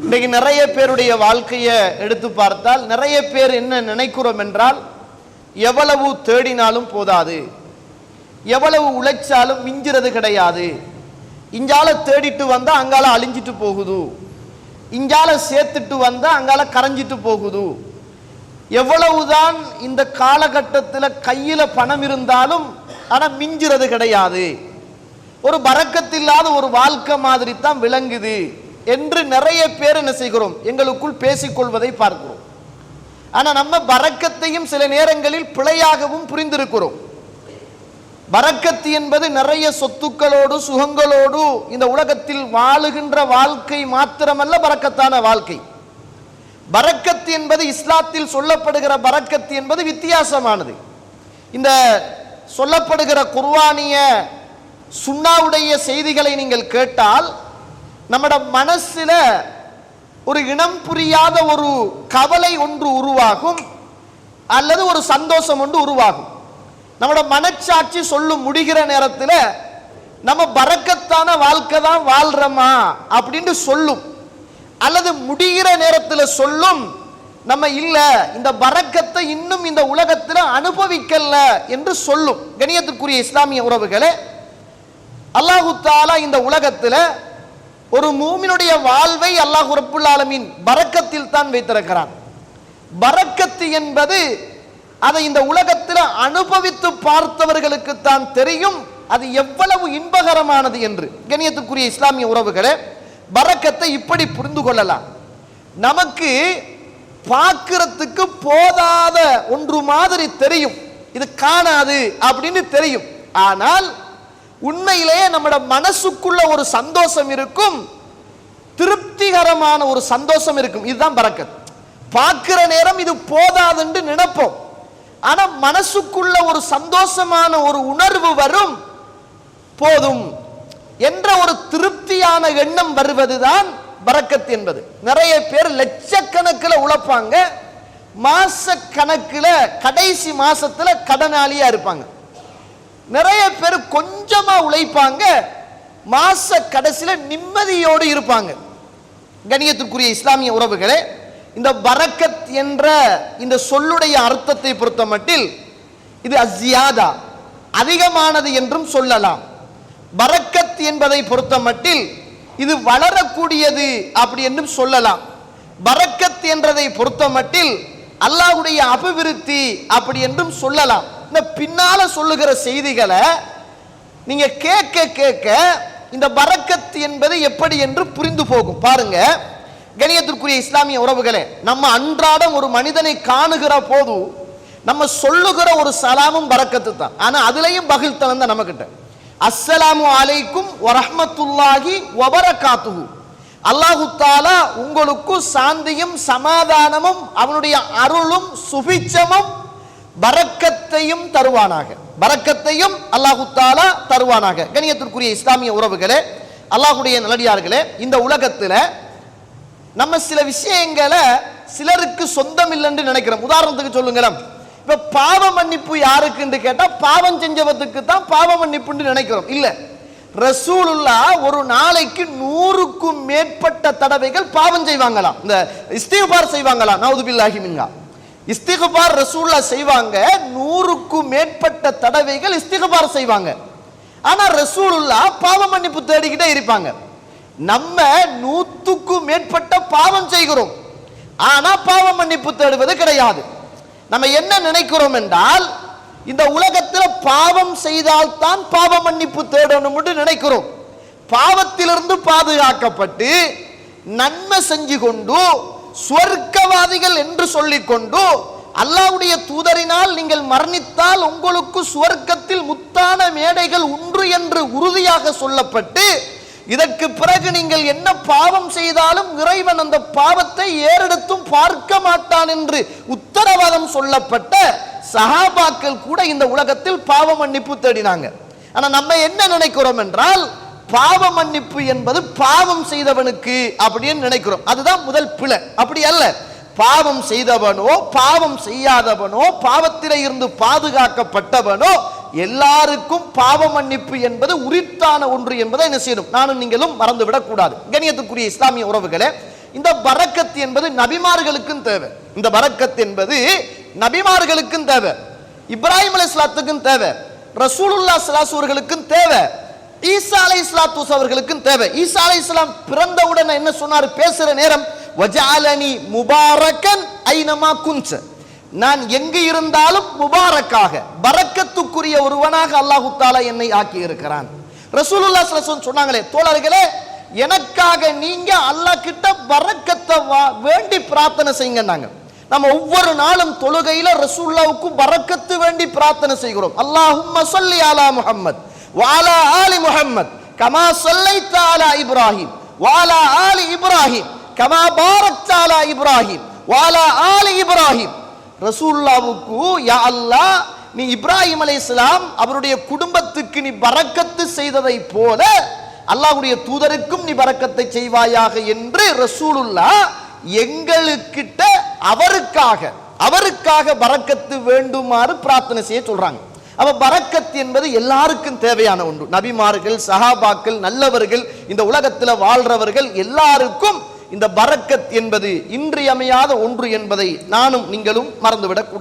இன்றைக்கு நிறைய பேருடைய வாழ்க்கையை எடுத்து பார்த்தால் நிறைய பேர் என்ன நினைக்கிறோம் என்றால் எவ்வளவு தேடினாலும் போதாது. எவ்வளவு உழைச்சாலும் மிஞ்சுறது கிடையாது. இஞ்சால தேடிட்டு வந்தால் அங்கால அழிஞ்சிட்டு போகுது. இஞ்சால சேர்த்துட்டு வந்தால் அங்கால கரைஞ்சிட்டு போகுது. எவ்வளவுதான் இந்த காலகட்டத்தில் கையில் பணம் இருந்தாலும் ஆனால் மிஞ்சுறது கிடையாது. ஒரு பறக்கத்தில்லாத ஒரு வாழ்க்கை மாதிரி தான் விளங்குது. என்று நிறைய பேர் என்ன செய்கிறோம்? எங்களுக்குள் பேசிக்கொள்வதை பார்க்கிறோம். ஆனால் நம்ம பறக்கத்தையும் சில நேரங்களில் பிழையாகவும் புரிந்திருக்கிறோம். பறக்கத்து என்பது நிறைய சொத்துக்களோடு சுகங்களோடு இந்த உலகத்தில் வாழுகின்ற வாழ்க்கை மாத்திரமல்ல பறக்கத்தான வாழ்க்கை. பறக்கத்து என்பது இஸ்லாத்தில் சொல்லப்படுகிற பறக்கத்து என்பது வித்தியாசமானது. இந்த சொல்லப்படுகிற குர்வானிய சுண்ணாவுடைய செய்திகளை நீங்கள் கேட்டால் நம்மட மனசுல ஒரு இனம் புரியாத ஒரு கவலை ஒன்று உருவாகும் அல்லது ஒரு சந்தோஷம் ஒன்று உருவாகும். நம்மளோட மனச்சாட்சி சொல்லும் முடிகிற நேரத்தில் நம்ம பறக்கத்தான வாழ்க்கை தான் வாழ்றோமா அப்படின்னு சொல்லும். அல்லது முடிகிற நேரத்தில் சொல்லும் நம்ம இல்ல இந்த பறக்கத்தை இன்னும் இந்த உலகத்தில் அனுபவிக்கல என்று சொல்லும். கணியத்துக்குரிய இஸ்லாமிய உறவுகளை அல்லாஹு தாலா இந்த உலகத்தில் ஒரு மூமினுடைய வாழ்வை அல்லாஹ் ரப்புல் ஆலமீன் பறக்கத்தில் தான் வைத்திருக்கிறான். பறக்கத்து என்பது அதை இந்த உலகத்தில் அனுபவித்து பார்த்தவர்களுக்கு தான் தெரியும். அது எவ்வளவு இன்பகரமானது என்று. கணியத்துக்குரிய இஸ்லாமிய உறவுகளே பறக்கத்தை இப்படி புரிந்து கொள்ளலாம். நமக்கு பார்க்கிறதுக்கு போதாத ஒன்று மாதிரி தெரியும். இது காணாது அப்படின்னு தெரியும். ஆனால் உண்மையிலேயே நம்மட மனசுக்குள்ள ஒரு சந்தோஷம் இருக்கும். திருப்திகரமான ஒரு சந்தோஷம் இருக்கும். இதுதான் பறக்கத். பார்க்கிற நேரம் இது போதாதுன்னு நினைப்போம். ஆனா மனசுக்குள்ள ஒரு சந்தோஷமான ஒரு உணர்வு வரும். போதும் என்ற ஒரு திருப்தியான எண்ணம் வருவதுதான் பறக்கத் என்பது. நிறைய பேர் லட்சக்கணக்கில் உழைப்பாங்க. மாச கணக்கில் கடைசி மாசத்துல கடனாளியா இருப்பாங்க. நிறைய பேர் கொஞ்சமா உழைப்பாங்க. மாச கடைசியில நிம்மதியோடு இருப்பாங்க. கணியத்திற்குரிய இஸ்லாமிய உறவுகளே இந்த பரக்கத் என்ற இந்த சொல்லுடைய அர்த்தத்தை பொறுத்த மட்டில் இது அஸ்யாதா அதிகமானது என்றும் சொல்லலாம். பரக்கத் என்பதை பொறுத்த மட்டில் இது வளரக்கூடியது அப்படி என்றும் சொல்லலாம். பரக்கத் என்றதை பொறுத்த மட்டில் அல்லாஹுடைய அபிவிருத்தி அப்படி என்றும் சொல்லலாம். இந்த பின்னால சொல்லுகிற செய்திகளை நீங்க கேட்க கேட்க இந்த பரக்கத் என்பது எப்படி என்று புரிந்து போகும். பாருங்க கணியத்திற்குரிய இஸ்லாமிய உறவுகளே நம்ம அன்றாடம் ஒரு மனிதனை காணுகிற போது நம்ம சொல்லுகிற ஒரு சலாமும் பறக்கத்து தான். ஆனா அதுலயும் பகில் தான் நம்ம கிட்ட அஸ்ஸலாமு அலைக்கும் வரஹ்மத்துல்லாஹி வபரகாத்துஹு. அல்லாஹு தாலா உங்களுக்கு சாந்தியும் சமாதானமும் அவனுடைய அருளும் சுபிச்சமும் பறக்கத்தையும் தருவானாக. பரக்கத்தையும் அல்லாஹு தாலா தருவானாக. கணியத்திற்குரிய இஸ்லாமிய உறவுகளே அல்லாஹுடைய நல்லடியார்களே இந்த உலகத்துல நம்ம சில விஷயங்களை சிலருக்கு சொந்தம் இல்லைன்னு நினைக்கிறோம். உதாரணத்துக்கு சொல்லுங்களேன். இப்போ பாவ மன்னிப்பு யாருக்குன்னு கேட்டால் பாவம் செஞ்சவத்துக்கு தான் பாவ மன்னிப்புன்னு நினைக்கிறோம். இல்லை. ரசூலுல்லா ஒரு நாளைக்கு நூறுக்கும் மேற்பட்ட தடவைகள் பாவம் செய்வாங்களாம். இந்த இஸ்தீபார் செய்வாங்களாம். நவுதுபில்லாஹி மின்ஹா. இஸ்திகுபார் ரசூல்லா செய்வாங்க. நூறுக்கும் மேற்பட்ட தடவைகள் இஸ்திகுபார் செய்வாங்க. ஆனா ரசூலுல்லா பாவ மன்னிப்பு தேடிக்கிட்டே இருப்பாங்க. நம்ம நூற்றுக்கும் மேற்பட்ட பாவம் செய்கிறோம். ஆனா பாவ மன்னிப்பு தேடுவது கிடையாது. நம்ம என்ன நினைக்கிறோம் என்றால் இந்த உலகத்தில் பாவம் செய்தால் தான் பாவ மன்னிப்பு தேடணும் என்று நினைக்கிறோம். பாவத்திலிருந்து பாதுகாக்கப்பட்டு நன்மை செஞ்சு கொண்டு சுவர்க்கவாதிகள் என்று சொல்லிக்கொண்டு அல்லாவுடைய தூதரினால் நீங்கள் மரணித்தால் உங்களுக்கு சுவர்க்கத்தில் முத்தான மேடைகள் உண்டு என்று உறுதியாக சொல்லப்பட்டு இதற்கு பிறகு நீங்கள் என்ன பாவம் செய்தாலும் இறைவன் அந்த பாவத்தை ஏறெடுத்தும் பார்க்க மாட்டான் என்று உத்தரவாதம் சொல்லப்பட்ட சஹாபாக்கள் கூட இந்த உலகத்தில் பாவ மன்னிப்பு தேடினாங்க. ஆனா நம்ம என்ன நினைக்கிறோம் என்றால் பாவ மன்னிப்பு என்பது பாவம் செய்தவனுக்கு அப்படின்னு நினைக்கிறோம். அதுதான் முதல் பிழை. அப்படி அல்ல. பாவம் செய்தவனோ பாவம் செய்யாதவனோ பாவத்திலே இருந்து பாதுகாக்கப்பட்டவனோ எல்லாருக்கும் பாவ மன்னிப்பு என்பது உரித்தான ஒன்று என்பதை என்ன செய்யணும்? நானும் நீங்களும் மறந்துவிடக் கூடாது. கணியத்துக்குரிய இஸ்லாமிய உறவுகளே இந்த பரக்கத் என்பது நபிமார்களுக்கும் தேவை. இந்த பரக்கத் என்பது நபிமார்களுக்கும் தேவை. இப்ராஹிம் இஸ்லாத்துக்கும் தேவை. ரசூலுல்லா ஸல்லல்லாஹு தேவை. ஈசா அலைஹிஸ்ஸலாத்து அவர்களுக்கும் தேவை. ஈசா இஸ்லாம் பிறந்தவுடன் என்ன சொன்னார்? பேசுற நேரம் வஜாலனி முபாரக்கன் ஐனமா குன்ச. நான் எங்கு இருந்தாலும் முபாரக்காக பரக்கத்துக்குரிய ஒருவனாக அல்லாஹு தாலா என்னை ஆக்கி இருக்கிறான் ரசூலுல்லா சலசன் சொன்னாங்களே தோழர்களே எனக்காக நீங்க அல்லாஹ் கிட்ட பரக்கத்தை வா- வேண்டி பிரார்த்தனை செய்யுங்கன்னாங்க நம்ம ஒவ்வொரு நாளும் தொழுகையில ரசூலுல்லாவுக்கு பரக்கத்து வேண்டி பிரார்த்தனை செய்கிறோம். அல்லாஹும் சொல்லி அலா முஹம்மத். வாலா ஆலி முஹம்மத் கமா ஸல்லைத அலா இப்ராஹிம். வாலா ஆலி இப்ராஹிம் கமா பாரக்த அலா இப்ராஹிம். வாலா ஆலி இப்ராஹிம். ரசூல்லாவுக்கு யா அல்லாஹ் நீ இப்ராஹிம் அலைஹிஸ்ஸலாம் அவருடைய குடும்பத்துக்கு நீ பறக்கத்து செய்ததை போல அல்லாஹ்வுடைய தூதருக்கும் நீ பறக்கத்தை செய்வாயாக என்று ரசூலுல்லா எங்களுக்கிட்ட அவருக்காக அவருக்காக பறக்கத்து வேண்டுமாறு பிரார்த்தனை செய்ய சொல்றாங்க. அப்ப பரக்கத் என்பது எல்லாருக்கும் தேவையான ஒன்று. நபிமார்கள் சஹாபாக்கள் நல்லவர்கள் இந்த உலகத்தில் வாழ்றவர்கள் எல்லாருக்கும் இந்த பரக்கத் என்பது இன்றியமையாத ஒன்று என்பதை நானும் நீங்களும் மறந்துவிடக்கூடாது.